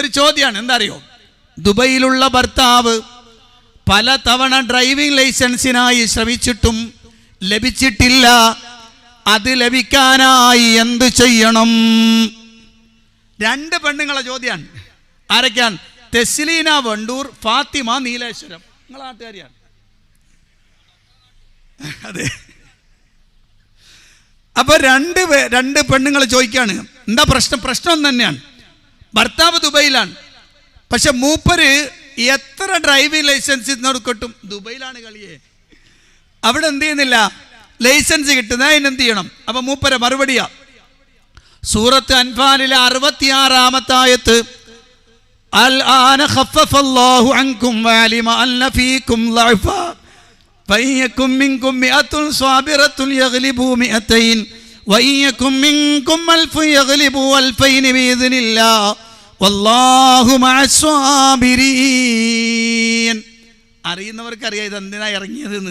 ഒരു ചോദ്യമാണ് എന്താ അറിയോ ദുബൈയിലുള്ള ഭർത്താവ് പല തവണ ഡ്രൈവിംഗ് ലൈസൻസിനായി ശ്രമിച്ചിട്ടും ലഭിച്ചിട്ടില്ല. അത് ലഭിക്കാനായി എന്ത് ചെയ്യണം? രണ്ട് പെണ്ണുങ്ങളെ ചോദ്യമാണ് ആരൊക്കെയാണ്? തെസ്ലീന വണ്ടൂർ ഫാത്തിമ നീലേശ്വരം. നിങ്ങൾ നാട്ടുകാരിയാണ്. അതെ. അപ്പൊ രണ്ട് രണ്ട് പെണ്ണുങ്ങൾ ചോദിക്കാണ് എന്താ പ്രശ്നം? പ്രശ്നം തന്നെയാണ് ഭർത്താവ് ദുബൈയിലാണ് പക്ഷെ മൂപ്പര് എത്ര ഡ്രൈവിംഗ് ലൈസൻസ് ഇന്നോട് കിട്ടും ദുബൈയിലാണ് കളിയെ അവിടെ എന്ത് ചെയ്യുന്നില്ല ലൈസൻസ് കിട്ടുന്ന അതിന് എന്ത് ചെയ്യണം അപ്പൊ മൂപ്പരെ മറുപടിയാ സൂറത്ത് അൻഫാലിലെ അറുപത്തിയാറാമത്തായത്ത് الآن خفف الله عنكم وعلم أن فيكم ضعفا فإن يكن منكم مئة صابرة يغلبوا مئتين അറിയുന്നവർക്കറിയാം ഇതെന്തിനാ ഇറങ്ങിയതെന്ന്.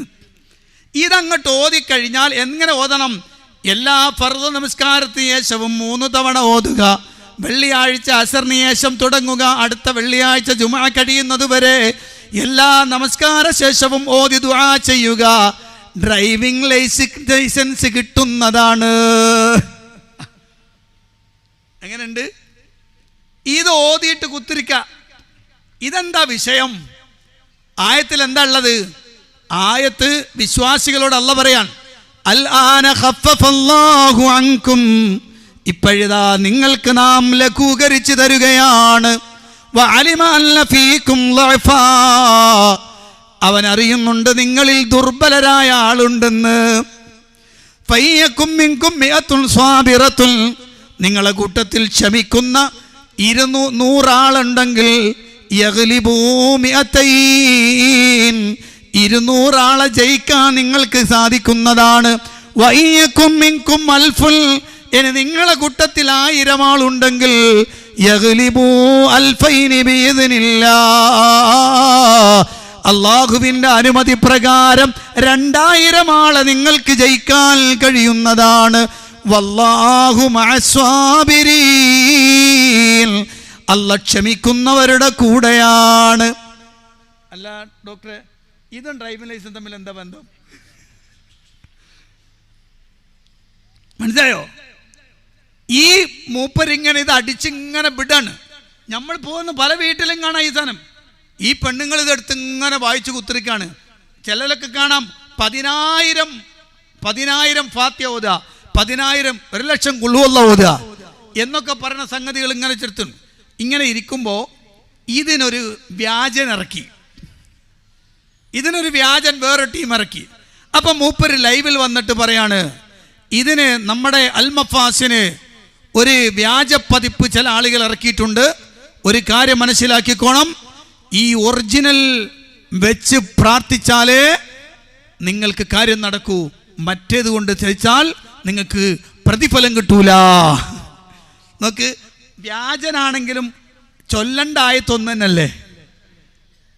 ഇതങ്ങോട്ട് ഓതിക്കഴിഞ്ഞാൽ എങ്ങനെ ഓതണം? എല്ലാ ഫർദ് നമസ്കാരത്തിന് ശേഷവും മൂന്ന് തവണ ഓതുക. വെള്ളിയാഴ്ച അസറിന് തുടങ്ങുക. അടുത്ത വെള്ളിയാഴ്ച കഴിയുന്നത് വരെ എല്ലാ നമസ്കാര ശേഷവും ഓതി ദുആ ചെയ്യുക. ഡ്രൈവിംഗ് ലൈസൻസ് കിട്ടുന്നതാണ്. എങ്ങനെയുണ്ട്? ഇത് ഓതിയിട്ട് കുത്തിരിക്ക. ഇതെന്താ വിഷയം? ആയത്തിൽ എന്താ ഉള്ളത്? ആയത്ത് വിശ്വാസികളോട് അല്ല പറയാൻ. അൽ ഇപ്പോഴിതാ നിങ്ങൾക്ക് നാം ലഘൂകരിച്ചു തരുകയാണ്. അവൻ അറിയുന്നുണ്ട് നിങ്ങളിൽ ദുർബലരായ ആളുണ്ടെന്ന് പയ്യക്കും മിങ്കും സ്വാബിറത്തുൽ നിങ്ങളെ കൂട്ടത്തിൽ ക്ഷമിക്കുന്ന ഇരുന്നൂ നൂറാളുണ്ടെങ്കിൽ. ഇരുന്നൂറാളെ ജയിക്കാൻ നിങ്ങൾക്ക് സാധിക്കുന്നതാണ് വയ്യക്കും മിങ്കും അൽഫുൽ ഇനി നിങ്ങളെ കൂട്ടത്തിൽ ആയിരം ആളുണ്ടെങ്കിൽ അൽഫൈനി ബിഇദ്നില്ലാ. അള്ളാഹുവിന്റെ അനുമതി പ്രകാരം രണ്ടായിരം ആളെ നിങ്ങൾക്ക് ജയിക്കാൻ കഴിയുന്നതാണ്. അല്ല ക്ഷമിക്കുന്നവരുടെ കൂടെയാണ്. അല്ല ഡോക്ടറെ ഇതും ഡ്രൈവിംഗ് ലൈസൻസ് തമ്മിൽ എന്താ ബന്ധം? മനസ്സിലായോ? ഈ മൂപ്പരിങ്ങനെ ഇത് അടിച്ചിങ്ങനെ വിടാണ്. നമ്മൾ പോകുന്ന പല വീട്ടിലും കാണാം ഈ സാധനം. ഈ പെണ്ണുങ്ങൾ ഇതെടുത്ത് ഇങ്ങനെ വായിച്ചു കുത്തിരിക്കാണ്. ചിലരൊക്കെ കാണാം പതിനായിരം പതിനായിരം ഫാത്യ ഓതുക പതിനായിരം ഒരു ലക്ഷം കുള്ളുവല്ല ഓതുക എന്നൊക്കെ പറയുന്ന സംഗതികൾ ഇങ്ങനെ ചെറുത്തുണ്ട്. ഇങ്ങനെ ഇരിക്കുമ്പോൾ ഇതിനൊരു വ്യാജൻ ഇറക്കി. ഇതിനൊരു വ്യാജൻ വേറെ ടീം ഇറക്കി. അപ്പം മൂപ്പര് ലൈവിൽ വന്നിട്ട് പറയാണ് ഇതിന് നമ്മുടെ അൽമഫാസിന് ഒരു വ്യാജ പതിപ്പ് ചില ആളുകൾ ഇറക്കിയിട്ടുണ്ട്. ഒരു കാര്യം മനസ്സിലാക്കിക്കോണം. ഈ ഒറിജിനൽ വെച്ച് പ്രാർത്ഥിച്ചാലേ നിങ്ങൾക്ക് കാര്യം നടക്കൂ. മറ്റേത് കൊണ്ട് ധരിച്ചാൽ നിങ്ങൾക്ക് പ്രതിഫലം കിട്ടൂല. നോക്ക് വ്യാജനാണെങ്കിലും ചൊല്ലണ്ട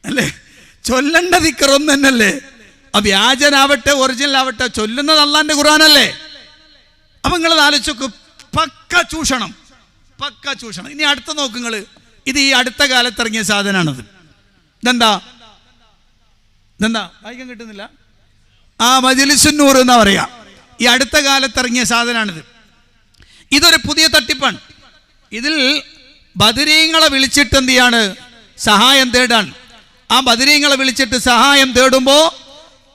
അല്ലേ? ചൊല്ലണ്ട ദിക്കറൊന്നു തന്നെയല്ലേ ആ വ്യാജനാവട്ടെ ഒറിജിനൽ ആവട്ടെ ചൊല്ലുന്നത് അള്ളാന്റെ ഖുറാനല്ലേ അപ്പൊ നിങ്ങൾ ആലോചിച്ചോക്ക് പക്ക ചൂഷണം. പക്ക ചൂഷണം. ഇനി അടുത്ത നോക്ക് നിങ്ങൾ ഇത് ഈ അടുത്ത കാലത്ത് ഇറങ്ങിയ സാധനമാണത് ഇതെന്താ? ഇതെന്താ? വായിക്കാൻ കിട്ടുന്നില്ല. ആ മജിലിസുന്നൂർ എന്നാ പറയാ. ഈ അടുത്ത കാലത്ത് ഇറങ്ങിയ സാധനമാണിത് ഇതൊരു പുതിയ തട്ടിപ്പാണ്. ഇതിൽ ബദരീങ്ങളെ വിളിച്ചിട്ട് എന്ത് ചെയ്യാണ്? സഹായം തേടാൻ ആ ബദരീങ്ങളെ വിളിച്ചിട്ട് സഹായം തേടുമ്പോൾ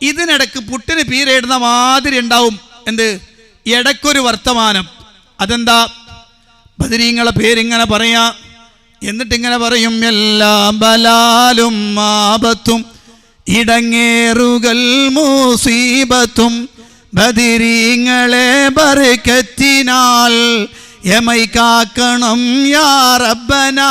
ഇതിനിടക്ക് പുട്ടിന് പീരയിടുന്ന മാതിരി ഉണ്ടാവും. എന്ത്? ഇടക്കൊരു വർത്തമാനം. അതെന്താ? ബദരീങ്ങളെ പേരിങ്ങനെ പറയാ. എന്നിട്ട് ഇങ്ങനെ പറയും എല്ലാ ബലാലും ആപത്തും ഇടങ്ങേറുകൾ മൂസീബത്തും ബദിരീങ്ങളെ ബർക്കത്തിനാൽ എമൈ കാക്കണം യാ റബ്ബനാ.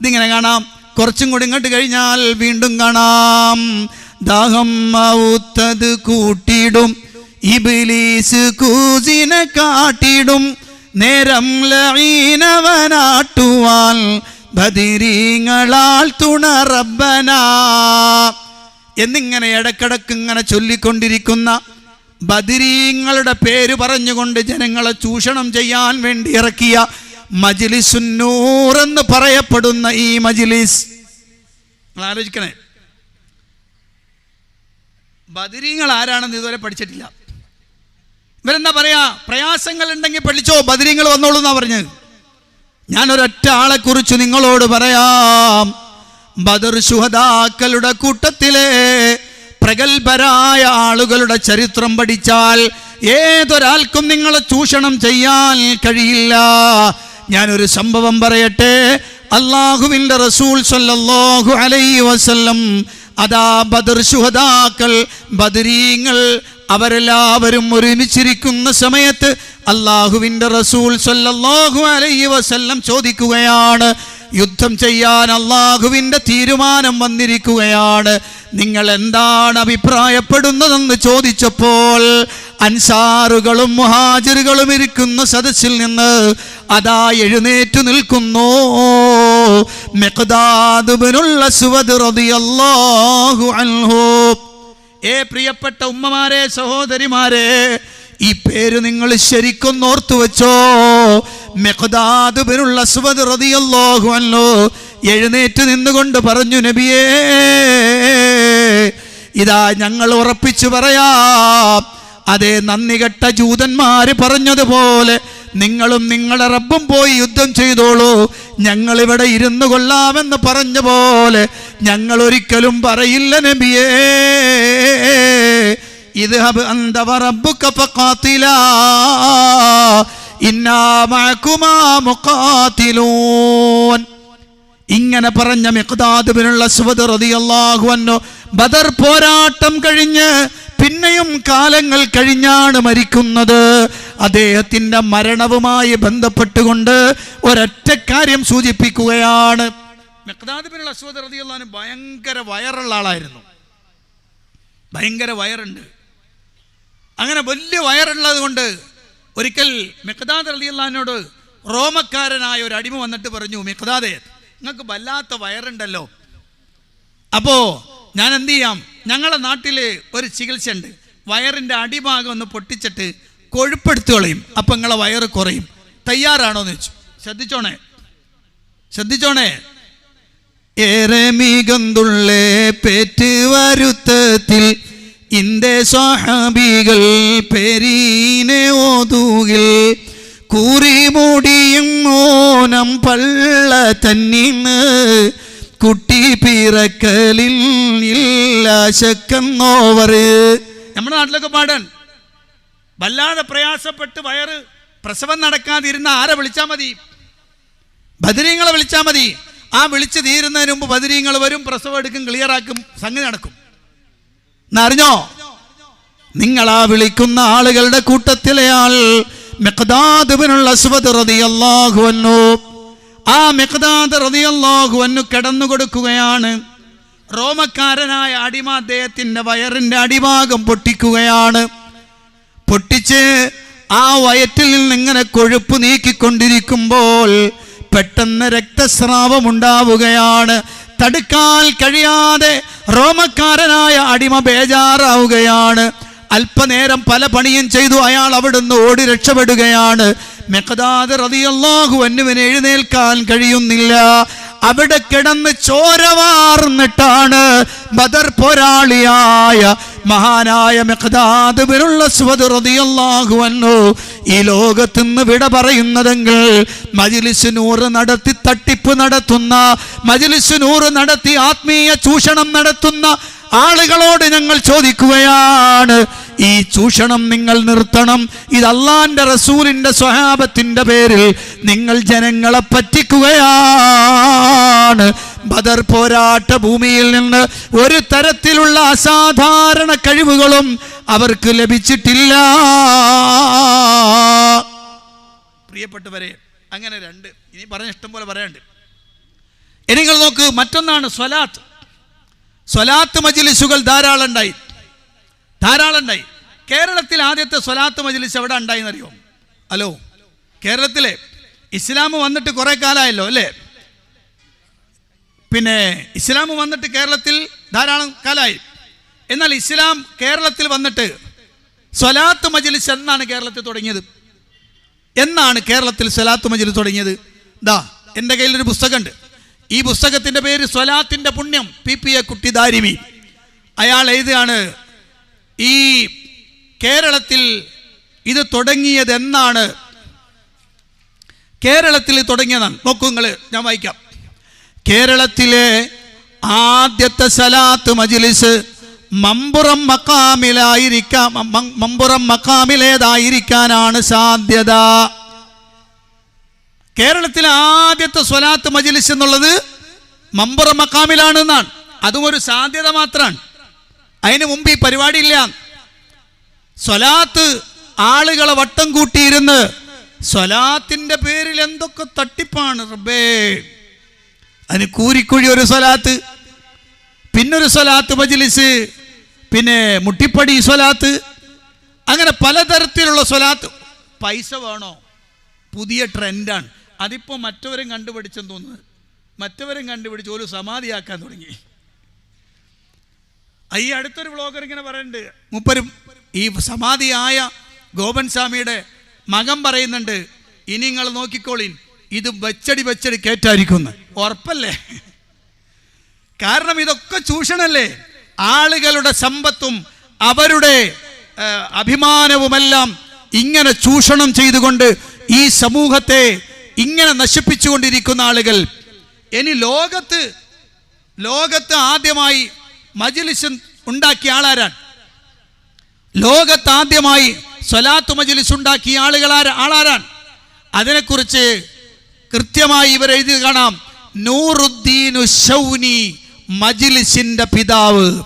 ഇതിങ്ങനെ കാണാം. കുറച്ചും കൂടി ഇങ്ങോട്ട് കഴിഞ്ഞാൽ വീണ്ടും കാണാം. ദാഹം മൗത്തത് കൂട്ടിടും ഇബിലീസ് കൂസിനെ കാട്ടിടും നേരം ലഈനവനാട്ടുവാൻ ബദിരീങ്ങളാൽ തുണറബന എന്നിങ്ങനെ ഇടക്കിടക്ക് ഇങ്ങനെ ചൊല്ലിക്കൊണ്ടിരിക്കുന്ന ബദിരീങ്ങളുടെ പേര് പറഞ്ഞുകൊണ്ട് ജനങ്ങളെ ചൂഷണം ചെയ്യാൻ വേണ്ടി ഇറക്കിയ മജിലിസുന്നൂർ എന്ന് പറയപ്പെടുന്ന ഈ മജിലിസ്. നിങ്ങൾ ആലോചിക്കണേ ബദിരീങ്ങൾ ആരാണെന്ന് ഇതുവരെ പഠിച്ചിട്ടില്ല. ഇവരെന്താ പറയാ? പ്രയാസങ്ങൾ ഉണ്ടെങ്കിൽ പഠിച്ചോ ബദരീങ്ങൾ വന്നോളൂ എന്നാ പറഞ്ഞത് ഞാൻ ഒരൊറ്റ ആളെ കുറിച്ച് നിങ്ങളോട് പറയാം. ബദർ ശുഹദാക്കളുടെ കൂട്ടത്തിലെ പ്രഗത്ഭരായ ആളുകളുടെ ചരിത്രം പഠിച്ചാൽ ഏതൊരാൾക്കും നിങ്ങളെ ചൂഷണം ചെയ്യാൻ കഴിയില്ല. ഞാനൊരു സംഭവം പറയട്ടെ. അള്ളാഹുവിന്റെ റസൂൽ സല്ലല്ലാഹു അലൈഹി വസല്ലം അതാ ബദർ ശുഹദാക്കൾ ബദരീങ്ങൾ അവരെല്ലാവരും ഒരുമിച്ചിരിക്കുന്ന സമയത്ത് അള്ളാഹുവിന്റെ റസൂൽ സല്ലല്ലാഹു അലൈഹി വസല്ലം ചോദിക്കുകയാണ് യുദ്ധം ചെയ്യാൻ അള്ളാഹുവിന്റെ തീരുമാനം വന്നിരിക്കുകയാണ്. നിങ്ങൾ എന്താണ് അഭിപ്രായപ്പെടുന്നതെന്ന് ചോദിച്ചപ്പോൾ അൻസാറുകളും മുഹാജിറുകളും ഇരിക്കുന്ന സദസ്സിൽ നിന്ന് അതാ എഴുന്നേറ്റു നിൽക്കുന്നു. മെഖദാദുബിനുള്ള സുവദ് റതിയല്ലാഹു അൻഹു ഏ പ്രിയപ്പെട്ട ഉമ്മമാരെ സഹോദരിമാരെ ഈ പേര് നിങ്ങൾ ശരിക്കും ഓർത്തു വെച്ചോ? എഴുന്നേറ്റ് നിന്നുകൊണ്ട് പറഞ്ഞു നബിയേ ഇതാ ഞങ്ങൾ ഉറപ്പിച്ചു പറയാം. അതേ നന്ദി കെട്ട ജൂതന്മാര് പറഞ്ഞതുപോലെ നിങ്ങളും നിങ്ങളുടെ റബ്ബും പോയി യുദ്ധം ചെയ്തോളൂ. ഞങ്ങൾ ഇവിടെ ഇരുന്നു കൊള്ളാമെന്ന് പറഞ്ഞ പോലെ ഞങ്ങൾ ഒരിക്കലും പറയില്ല നബിയേ. ഇത് റബ്ബുക ഫഖാതിലാ ഇന്നാ മഅകുമാ മുഖാതിലൂൻ. ഇങ്ങനെ പറഞ്ഞ മിഖ്ദാദുബിനുള്ള സുവദ് റളിയല്ലാഹു അൻഹു ബദർ പോരാട്ടം കഴിഞ്ഞ് പിന്നെയും കാലങ്ങൾ കഴിഞ്ഞാണ് മരിക്കുന്നത്. അദ്ദേഹത്തിന്റെ മരണവുമായി ബന്ധപ്പെട്ടുകൊണ്ട് ഒരൊറ്റ കാര്യം സൂചിപ്പിക്കുകയാണ്. ഭയങ്കര വയറുള്ള ആളായിരുന്നു. ഭയങ്കര വയറുണ്ട്. അങ്ങനെ വലിയ വയറുള്ളത് കൊണ്ട് ഒരിക്കൽ മിഖ്ദാദ് റളിയല്ലാഹിനോട് റോമക്കാരനായ ഒരു അടിമ വന്നിട്ട് പറഞ്ഞു മിഖ്ദാദേ നിങ്ങൾക്ക് വല്ലാത്ത വയറുണ്ടല്ലോ. അപ്പോ ഞാൻ എന്ത് ചെയ്യാം? ഞങ്ങളുടെ നാട്ടിൽ ഒരു ചികിത്സയുണ്ട്. വയറിന്റെ അടിഭാഗം ഒന്ന് പൊട്ടിച്ചിട്ട് കൊഴുപ്പെടുത്തു കളയും. അപ്പം നിങ്ങളെ വയറ് കുറയും. തയ്യാറാണോ എന്ന് വെച്ചു ശ്രദ്ധിച്ചോണേ. ശ്രദ്ധിച്ചോണേ. ഏറെ മികന്തുള്ളേ പേറ്റ് വരുത്തത്തിൽ ഇന്ത്യ സ്വഹാബികൾ പെരീനെ ഓതുകിൽ കൂറി മൂടിയും മോനം പള്ള തന്നിന്ന് കുട്ടി പിറക്കലിൽ ഇല്ല ശക്കെന്നോവറ് നമ്മുടെ നാട്ടിലൊക്കെ പാടാൻ. വല്ലാതെ പ്രയാസപ്പെട്ട് വയറ് പ്രസവം നടക്കാതിരുന്ന ആരെ വിളിച്ചാൽ മതി? ബദരീങ്ങളെ വിളിച്ചാൽ മതി. ആ വിളിച്ച് തീരുന്നതിന് മുമ്പ് ബദരീങ്ങൾ വരും പ്രസവം എടുക്കും ക്ലിയറാക്കും സംഗതി നടക്കും. എന്നറിഞ്ഞോ നിങ്ങൾ ആ വിളിക്കുന്ന ആളുകളുടെ കൂട്ടത്തിലെ ആ കിടന്നു കൊടുക്കുകയാണ്. റോമക്കാരനായ അടിമ അദ്ദേഹത്തിന്റെ വയറിന്റെ അടിഭാഗം പൊട്ടിക്കുകയാണ്. പൊട്ടിച്ച് ആ വയറ്റിൽ നിന്ന് ഇങ്ങനെ കൊഴുപ്പ് നീക്കിക്കൊണ്ടിരിക്കുമ്പോൾ പെട്ടെന്ന് രക്തസ്രാവം ഉണ്ടാവുകയാണ് തടുക്കാൻ കഴിയാതെ റോമക്കാരനായ അടിമ ബേജാറാവുകയാണ്. അല്പനേരം പല പണിയും ചെയ്തു അയാൾ അവിടുന്ന് ഓടി രക്ഷപ്പെടുകയാണ്. മെക്കദാദ് റതിയല്ലാഹു അന്നുവിന് എഴുന്നേൽക്കാൻ കഴിയുന്നില്ല. അവിടെ കിടന്ന് ചോരവാർന്നിട്ടാണ് ബദർ പോരാളിയായ മഹാനായ അൻഹു ഈ ലോകത്ത് നിന്ന് വിട പറയുന്നതെങ്കിൽ മജ്ലിസ് നൂറ് നടത്തി തട്ടിപ്പ് നടത്തുന്ന മജ്ലിസ് നൂറ് നടത്തി ആത്മീയ ചൂഷണം നടത്തുന്ന ആളുകളോട് ഞങ്ങൾ ചോദിക്കുകയാണ്. ഈ ചൂഷണം നിങ്ങൾ നിർത്തണം. ഇത് റസൂലിന്റെ സ്വഹാബത്തിന്റെ പേരിൽ നിങ്ങൾ ജനങ്ങളെ പറ്റിക്കുകയാണ്. ബദർ പോരാട്ട ഭൂമിയിൽ നിന്ന് ഒരു തരത്തിലുള്ള അസാധാരണ കഴിവുകളും അവർക്ക് ലഭിച്ചിട്ടില്ല. പ്രിയപ്പെട്ടവരെ അങ്ങനെ രണ്ട്. ഇനി പറഞ്ഞ ഇഷ്ടം പോലെ പറയാണ്ട് ഇനി നിങ്ങൾ നോക്ക് മറ്റൊന്നാണ് സ്വലാത്ത്. സ്വലാത്ത് മജിലിസുകൾ ധാരാളം ഉണ്ടായി. ധാരാളം ഉണ്ടായി. കേരളത്തിൽ ആദ്യത്തെ സ്വലാത്ത് മജിലിസ് എവിടെ ഉണ്ടായിന്നറിയോ? ഹലോ? കേരളത്തിലെ ഇസ്ലാം വന്നിട്ട് കുറെ കാലമായല്ലോ അല്ലേ? പിന്നെ ഇസ്ലാം വന്നിട്ട് കേരളത്തിൽ ധാരാളം കാലമായി എന്നാൽ ഇസ്ലാം കേരളത്തിൽ വന്നിട്ട് സ്വലാത്ത് മജിലിസ് എന്നാണ് കേരളത്തിൽ തുടങ്ങിയത്. എന്നാണ് കേരളത്തിൽ സ്വലാത്ത് മജിൽ തുടങ്ങിയത്? ദാ എന്റെ കയ്യിലൊരു പുസ്തകമുണ്ട്. ഈ പുസ്തകത്തിന്റെ പേര് സ്വലാത്തിന്റെ പുണ്യം പി പി എ കുട്ടി ദാരിമി. അയാൾ എഴുതുകയാണ് ഈ കേരളത്തിൽ ഇത് തുടങ്ങിയത് എന്നാണ് കേരളത്തിൽ തുടങ്ങിയതാണ്. നോക്കൂ നിങ്ങൾ ഞാൻ വായിക്കാം. കേരളത്തിലെ ആദ്യത്തെ സലാത്ത് മജിലിസ് മമ്പുറം മക്കാമിലായിരിക്കാം മമ്പുറം മക്കാമിലേതായിരിക്കാനാണ് സാധ്യത. കേരളത്തിലെ ആദ്യത്തെ സ്വലാത്ത് മജിലിസ് എന്നുള്ളത് മമ്പുറം മക്കാമിലാണ് എന്നാണ് അതും ഒരു സാധ്യത മാത്രമാണ്. അതിന് മുമ്പ് ഈ പരിപാടിയില്ല. സ്വലാത്ത് ആളുകളെ വട്ടം കൂട്ടിയിരുന്ന് സ്വലാത്തിന്റെ പേരിൽ എന്തൊക്കെ തട്ടിപ്പാണ് റബ്ബേ. അതിന് കൂരിക്കുഴി ഒരു സ്വലാത്ത് പിന്നൊരു സ്വലാത്ത് മജിലിസ് പിന്നെ മുട്ടിപ്പടി സ്വലാത്ത് അങ്ങനെ പലതരത്തിലുള്ള സ്വലാത്ത്. പൈസ വേണോ? പുതിയ ട്രെൻഡാണ്. അതിപ്പോൾ മറ്റവരും കണ്ടുപിടിച്ചെന്ന് തോന്നുന്നത് മറ്റവരും കണ്ടുപിടിച്ച് ഒരു സമാധിയാക്കാൻ തുടങ്ങി. ഈ അടുത്തൊരു വ്ളോഗർ ഇങ്ങനെ പറയുന്നുണ്ട് മുപ്പരും ഈ സമാധിയായ ഗോപൻ സ്വാമിയുടെ മകൻ പറയുന്നുണ്ട് ഇനി നിങ്ങൾ നോക്കിക്കോളീൻ ഇത് വെച്ചടി വെച്ചടി കേറ്റായിരിക്കുന്നു. ഉറപ്പല്ലേ? കാരണം ഇതൊക്കെ ചൂഷണല്ലേ? ആളുകളുടെ സമ്പത്തും അവരുടെ അഭിമാനവുമെല്ലാം ഇങ്ങനെ ചൂഷണം ചെയ്തുകൊണ്ട് ഈ സമൂഹത്തെ ഇങ്ങനെ നശിപ്പിച്ചുകൊണ്ടിരിക്കുന്ന ആളുകൾ. ഇനി ലോകത്ത് ലോകത്ത് ആദ്യമായി മജിലിസ് ഉണ്ടാക്കിയ ആളാരാണ്? ലോകത്താദ്യമായി സ്വലാത്ത് മജിലിസ് ഉണ്ടാക്കിയ ആളുകൾ ആളാരാണ്? അതിനെക്കുറിച്ച് കൃത്യമായി ഇവർ എഴുതി കാണാം. നൂറുദ്ദീനു ഷൗനി മജിലിസിന്റെ പിതാവ്.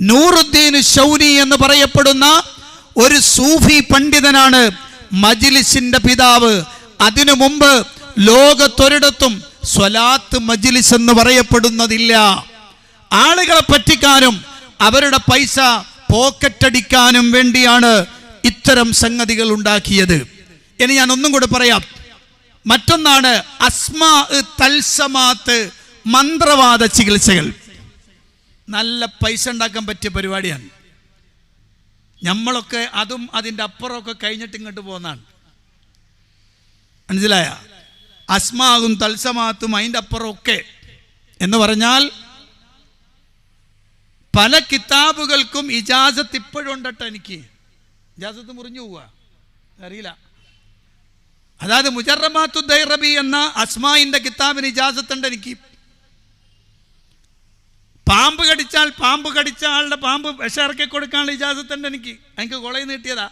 നൂറുദ്ദീൻ ഷൗനി എന്ന് പറയപ്പെടുന്ന ഒരു സൂഫി പണ്ഡിതനാണ് മജിലിസിന്റെ പിതാവ്. അതിനു മുമ്പ് ലോകത്തൊരിടത്തും സ്വലാത്ത് മജിലിസ് എന്ന് പറയപ്പെടുന്നതില്ല. ആളുകളെ പറ്റിക്കാനും അവരുടെ പൈസ പോക്കറ്റടിക്കാനും വേണ്ടിയാണ് ഇത്തരം സംഗതികൾ ഉണ്ടാക്കിയത്. ഇനി ഞാൻ ഒന്നും കൂടെ പറയാം. മറ്റൊന്നാണ് അസ്മാ മന്ത്രവാദ ചികിത്സകൾ. നല്ല പൈസ ഉണ്ടാക്കാൻ പറ്റിയ പരിപാടിയാണ്. നമ്മളൊക്കെ അതും അതിന്റെ അപ്പുറമൊക്കെ കഴിഞ്ഞിട്ട് ഇങ്ങോട്ട് പോകുന്നതാണ്. മനസ്സിലായ? അസ്മാവും തത്സമാത്തും അതിന്റെ അപ്പുറമൊക്കെ എന്ന് പറഞ്ഞാൽ പല കിതാബുകൾക്കും ഇജാസത്ത് ഇപ്പോഴും ഉണ്ടട്ടോ എനിക്ക്. ഇജാസത്ത് മുറിഞ്ഞു പോവാ. അറിയില്ല അതായത് മുജറമാത്തു ദൈറബി എന്ന അസ്മായിന്റെ കിതാബിന് ഇജാസത്ത് ഉണ്ട് എനിക്ക്. പാമ്പ് കടിച്ചാൽ പാമ്പ് കടിച്ച ആളുടെ പാമ്പ് വിഷം ഇറക്കി കൊടുക്കാനുള്ള ഇജാസത്ത് ഉണ്ട് എനിക്ക്. എനിക്ക് കൊളയിൽ നീട്ടിയതാ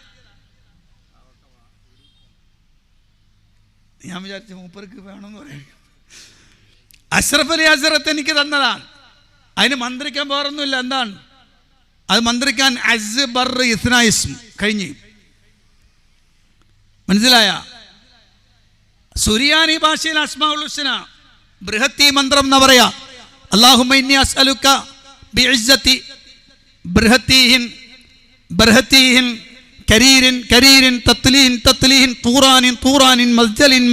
ഞാൻ വിചാരിച്ചു മൂപ്പർക്ക് വേണമെന്ന് പറയാം. അഷ്റഫ് അലി അസറത്ത് എനിക്ക് തന്നതാണ്. അതിന് മന്ത്രിക്കാൻ വേറൊന്നുമില്ല. എന്താണ്? അത് മന്ത്രിക്കാൻ അസ്ബർ ബർ കഴിഞ്ഞു. മനസ്സിലായ? സുരിയാനി ഭാഷയിൽ അസ്മാഉൽ ഹുസ്ന. ബൃഹത്തി മന്ത്രം എന്ന് പറയാ? അല്ലാഹുമ്മ ഇന്നി അസ്അലുക്ക കരീരിൻ കരീരിൻ തത്ലീൻ തത്ലീൻ മസ്ജലിൻ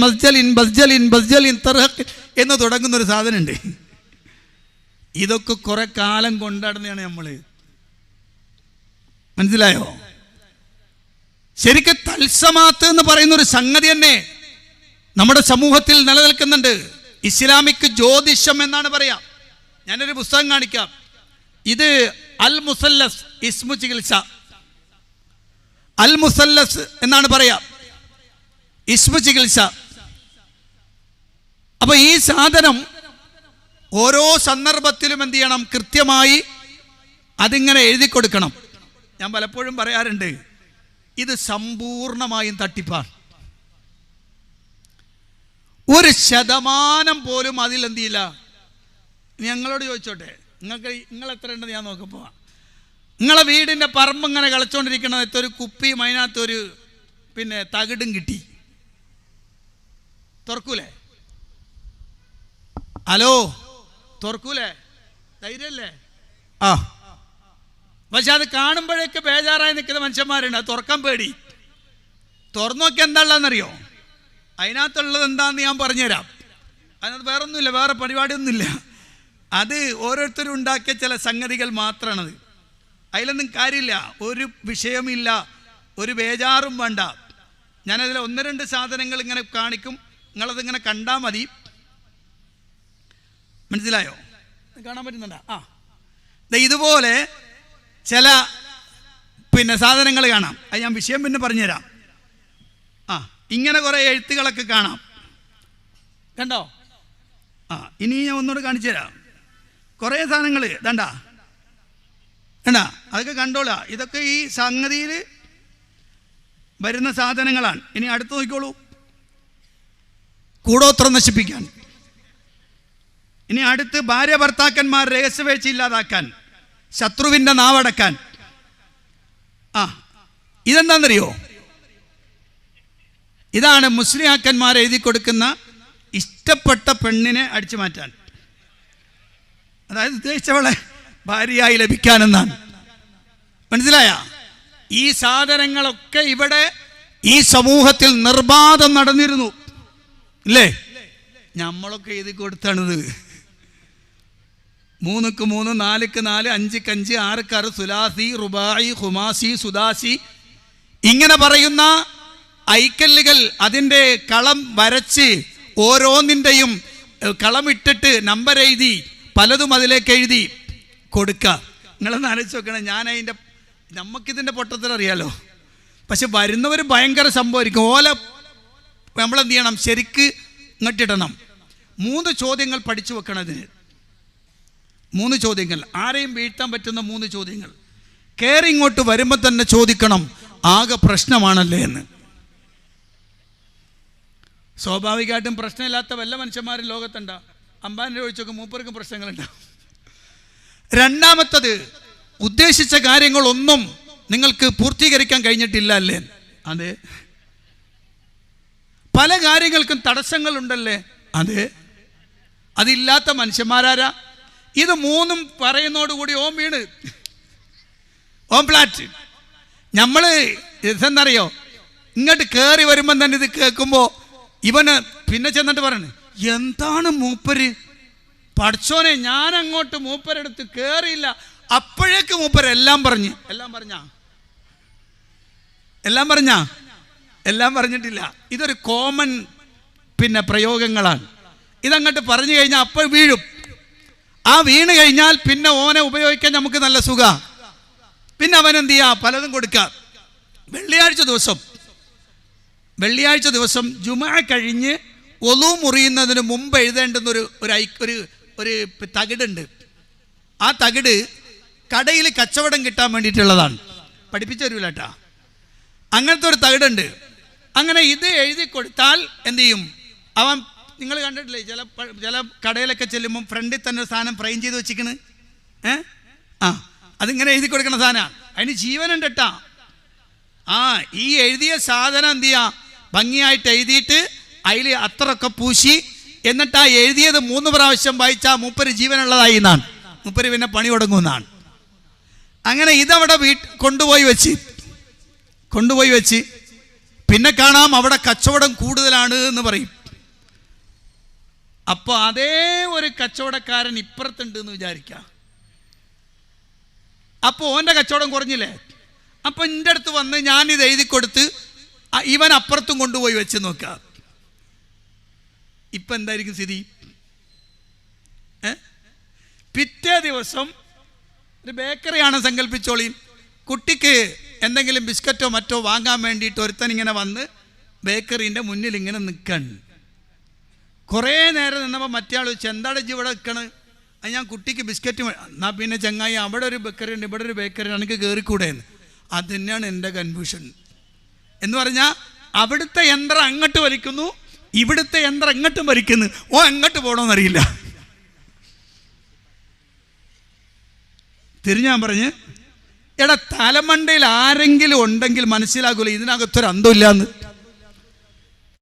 മസ്ജലിൻ തർഹഖ് എന്ന് തുടങ്ങുന്ന ഒരു സാധനമുണ്ട്. ഇതൊക്കെ കുറെ കാലം കൊണ്ടാടുന്നതാണ് നമ്മൾ മനസ്സിലായോ? ശരിക്കും തൽസമാത്ത് എന്ന് പറയുന്ന ഒരു സംഗതി തന്നെ നമ്മുടെ സമൂഹത്തിൽ നിലനിൽക്കുന്നുണ്ട്. ഇസ്ലാമിക് ജ്യോതിഷം എന്നാണ് പറയാം. ഞാനൊരു പുസ്തകം കാണിക്കാം. ഇത് അൽ മുസല്ലസ് ഇസ്മു ചികിത്സ. അൽ മുസല്ലസ് എന്നാണ് പറയാം. ഇസ്മു ചികിത്സ. അപ്പൊ ഈ സാധനം ഓരോ സന്ദർഭത്തിലും എന്ത് ചെയ്യണം? കൃത്യമായി അതിങ്ങനെ എഴുതി കൊടുക്കണം. ഞാൻ പലപ്പോഴും പറയാറുണ്ട് ഇത് സമ്പൂർണമായും തട്ടിപ്പാണ്. ഒരു ശതമാനം പോലും അതിൽ എന്ത് ചെയ്യില്ല. ഞങ്ങളോട് ചോദിച്ചോട്ടെ നിങ്ങൾക്ക് നിങ്ങൾ എത്ര ഉണ്ടെന്ന് ഞാൻ നോക്കപ്പോ നിങ്ങളെ വീടിന്റെ പറമ്പ് ഇങ്ങനെ കളിച്ചോണ്ടിരിക്കണത് ഒരു കുപ്പിയും അതിനകത്തൊരു പിന്നെ തകിടും കിട്ടി. തുറക്കൂലേ? ഹലോ? തുറക്കൂലേ? ധൈര്യല്ലേ ആ. പക്ഷെ അത് കാണുമ്പോഴേക്ക് ബേജാറായി നിൽക്കുന്ന മനുഷ്യന്മാരുണ്ട്. അത് തുറക്കാൻ പേടി. തുറന്നൊക്കെ നോക്കി എന്താണെന്നറിയോ അതിനകത്തുള്ളത് എന്താണെന്ന് ഞാൻ പറഞ്ഞുതരാം. അതിനകത്ത് വേറെ ഒന്നുമില്ല വേറെ പരിപാടിയൊന്നുമില്ല. അത് ഓരോരുത്തരും ഉണ്ടാക്കിയ ചില സംഗതികൾ മാത്രമാണത്. അതിലൊന്നും കാര്യമില്ല. ഒരു വിഷയമില്ല. ഒരു ബേജാറും വേണ്ട. ഞാനതിൽ ഒന്ന് രണ്ട് സാധനങ്ങൾ ഇങ്ങനെ കാണിക്കും. നിങ്ങളതിങ്ങനെ കണ്ടാൽ മതി. മനസ്സിലായോ? കാണാൻ പറ്റുന്നുണ്ടോ? ആ. ഇതുപോലെ ചില പിന്നെ സാധനങ്ങൾ കാണാം. അത് ഞാൻ വിഷയം പിന്നെ പറഞ്ഞുതരാം. ആ ഇങ്ങനെ കുറേ എഴുത്തുകളൊക്കെ കാണാം. കണ്ടോ? ആ ഇനി ഞാൻ ഒന്നുകൂടെ കാണിച്ചു തരാം. കുറേ സാധനങ്ങൾ ഇതണ്ട കണ്ട? അതൊക്കെ കണ്ടോളാ. ഇതൊക്കെ ഈ സംഗതിയിൽ വരുന്ന സാധനങ്ങളാണ്. ഇനി അടുത്ത് നോക്കിക്കോളൂ. കൂടോത്രം നശിപ്പിക്കാൻ. ഇനി അടുത്ത് ഭാര്യ ഭർത്താക്കന്മാർ രഹസ്യവേഴ്ച ഇല്ലാതാക്കാൻ ശത്രുവിന്റെ നാവടക്കാൻ. ആ ഇതെന്താണെന്നറിയോ ഇതാണ് മുസ്ലിയാക്കന്മാർ എഴുതി കൊടുക്കുന്ന ഇഷ്ടപ്പെട്ട പെണ്ണിനെ അടിച്ചു മാറ്റാൻ. അതായത് ഉദ്ദേശിച്ചവളെ ഭാര്യയായി ലഭിക്കാനെന്നാണ്. മനസ്സിലായ? ഈ സാധനങ്ങളൊക്കെ ഇവിടെ ഈ സമൂഹത്തിൽ നിർബാധം നടന്നിരുന്നു. ഇല്ലേ? നമ്മളൊക്കെ എഴുതി കൊടുത്താണിത് മൂന്നുക്ക് മൂന്ന് നാലുക്ക് നാല് അഞ്ചുക്ക് അഞ്ച് ആറുക്ക് ആറ് സുലാസി റുബായി ഹുമാസി സുദാസി. ഇങ്ങനെ പറയുന്ന ഐക്കല്ലുകൾ അതിന്റെ കളം വരച്ച് ഓരോന്നിന്റെയും കളമിട്ടിട്ട് നമ്പർ എഴുതി പലതും അതിലേക്ക് എഴുതി കൊടുക്കുക നിങ്ങളൊന്ന് ആലോചിച്ച് നോക്കണം ഞാൻ അതിന്റെ നമുക്കിതിന്റെ പൊട്ടത്തിൽ അറിയാലോ. പക്ഷെ വരുന്നവർ ഭയങ്കര സംഭവമായിരിക്കും. ഓല നമ്മളെന്ത് ചെയ്യണം? ശരിക്ക് ഇങ്ങോട്ടിടണം. മൂന്ന് ചോദ്യങ്ങൾ പഠിച്ചു വെക്കണം ഇതിന് മൂന്ന് ചോദ്യങ്ങൾ. ആരെയും വീഴ്ത്താൻ പറ്റുന്ന മൂന്ന് ചോദ്യങ്ങൾ. കയറി ഇങ്ങോട്ട് വരുമ്പോൾ തന്നെ ചോദിക്കണം ആകെ പ്രശ്നമാണല്ലേ എന്ന്. സ്വാഭാവികമായിട്ടും പ്രശ്നമില്ലാത്ത വല്ല മനുഷ്യന്മാരും ലോകത്തുണ്ടാവും അമ്പാനെ ഒഴിച്ചൊക്കെ മൂപ്പർക്കും പ്രശ്നങ്ങളുണ്ടാവും രണ്ടാമത്തത് ഉദ്ദേശിച്ച കാര്യങ്ങളൊന്നും നിങ്ങൾക്ക് പൂർത്തീകരിക്കാൻ കഴിഞ്ഞിട്ടില്ല അല്ലേ? അതെ. പല കാര്യങ്ങൾക്കും തടസ്സങ്ങളുണ്ടല്ലേ? അതെ. അതില്ലാത്ത മനുഷ്യന്മാരാരാ? ഇത് മൂന്നും പറയുന്നതോടുകൂടി ഓം വീണ്. ഓം ഫ്ലാറ്റ്. നമ്മൾ ഇതെന്നറിയോ ഇങ്ങോട്ട് കയറി വരുമ്പം തന്നെ ഇത് കേൾക്കുമ്പോൾ ഇവന് പിന്നെ ചെന്നിട്ട് പറയണേ എന്താണ് മൂപ്പര്? പഠിച്ചോനെ ഞാൻ അങ്ങോട്ട് മൂപ്പരെടുത്ത് കയറിയില്ല അപ്പോഴേക്ക് മൂപ്പര് എല്ലാം പറഞ്ഞ്. എല്ലാം പറഞ്ഞാ? എല്ലാം പറഞ്ഞാ? എല്ലാം പറഞ്ഞിട്ടില്ല. ഇതൊരു കോമൺ പിന്നെ പ്രയോഗങ്ങളാണ്. ഇതങ്ങോട്ട് പറഞ്ഞു കഴിഞ്ഞാൽ അപ്പോൾ വീഴും. ആ വീണ് കഴിഞ്ഞാൽ പിന്നെ ഓനെ ഉപയോഗിക്കാൻ നമുക്ക് നല്ല സുഖ. പിന്നെ അവൻ എന്ത് ചെയ്യാ? പലതും കൊടുക്കാം. വെള്ളിയാഴ്ച ദിവസം. വെള്ളിയാഴ്ച ദിവസം ജുമ കഴിഞ്ഞ് ഒലു മുറിയുന്നതിന് മുമ്പ് എഴുതേണ്ടുന്ന ഒരു ഒരു ഒരു തകിടുണ്ട്. ആ തകിട് കടയിൽ കച്ചവടം കിട്ടാൻ വേണ്ടിയിട്ടുള്ളതാണ്. പഠിപ്പിച്ചു തരൂല അങ്ങനത്തെ ഒരു തകിടുണ്ട്. അങ്ങനെ ഇത് എഴുതി കൊടുത്താൽ എന്ത് ചെയ്യും? അവൻ നിങ്ങൾ കണ്ടിട്ടില്ലേ? ചില ചില കടയിലൊക്കെ ചെല്ലുമ്പോൾ ഫ്രണ്ടിൽ തന്നെ ഒരു സാധനം ഫ്രെയിം ചെയ്ത് വെച്ചിക്കണ് ഏ? ആ അതിങ്ങനെ എഴുതി കൊടുക്കുന്ന സാധനമാണ് അതിന് ജീവനുണ്ട് കേട്ടാ ആ ഈ എഴുതിയ സാധനം എന്ത് ചെയ്യാ? ഭംഗിയായിട്ട് എഴുതിയിട്ട് അതിൽ അത്രയൊക്കെ പൂശി എന്നിട്ട് ആ എഴുതിയത് മൂന്ന് പ്രാവശ്യം വായിച്ചാൽ മൂപ്പര് ജീവനുള്ളതായി എന്നാണ്. മൂപ്പര് പിന്നെ പണി തുടങ്ങുമെന്നാണ് അങ്ങനെ ഇതവിടെ വീട്ട് കൊണ്ടുപോയി വെച്ച്. കൊണ്ടുപോയി വെച്ച്. പിന്നെ കാണാം അവിടെ കച്ചവടം കൂടുതലാണ് എന്ന് പറയും. അപ്പോൾ അതേ ഒരു കച്ചവടക്കാരൻ ഇപ്പുറത്തുണ്ട് എന്ന് വിചാരിക്കാം. അപ്പോൾ ഓന്റെ കച്ചവടം കുറഞ്ഞില്ലേ? അപ്പോൾ എന്റെ അടുത്ത് വന്ന് ഞാനിത് എഴുതി കൊടുത്ത് ഇവൻ അപ്പുറത്തും കൊണ്ടുപോയി വെച്ച് നോക്കുക ഇപ്പം എന്തായിരിക്കും സ്ഥിതി? പിറ്റേ ദിവസം ഒരു ബേക്കറിയാണ് സങ്കല്പിച്ചോളി കുട്ടിക്ക് എന്തെങ്കിലും ബിസ്ക്കറ്റോ മറ്റോ വാങ്ങാൻ വേണ്ടിയിട്ട് ഒരുത്തൻ ഇങ്ങനെ വന്ന് ബേക്കറിന്റെ മുന്നിൽ ഇങ്ങനെ നിൽക്കണം. കുറേ നേരം നിന്നപ്പോൾ മറ്റേ ആൾ ചോദിച്ചു എന്താണ് ഇവിടെ നിൽക്കണ് അത് ഞാൻ കുട്ടിക്ക് ബിസ്ക്കറ്റ് എന്നാൽ പിന്നെ ചങ്ങായി അവിടെ ഒരു ബേക്കറി ഉണ്ട് ഇവിടെ ഒരു ബേക്കറി ഉണ്ട് എനിക്ക് കയറിക്കൂടെ എന്ന് അത് തന്നെയാണ് എന്റെ കൺഫ്യൂഷൻ എന്ന് പറഞ്ഞാൽ അവിടുത്തെ യന്ത്രം അങ്ങോട്ട് വലിക്കുന്നു ഇവിടുത്തെ യന്ത്രം എങ്ങോട്ടും വലിക്കുന്നു. ഓ എങ്ങോട്ട് പോകണമെന്നറിയില്ല തിരിഞ്ഞാൻ പറഞ്ഞ് എടാ തലമണ്ടയിൽ ആരെങ്കിലും ഉണ്ടെങ്കിൽ മനസ്സിലാകൂല ഇതിനകത്തൊരു അന്തമില്ലാന്ന്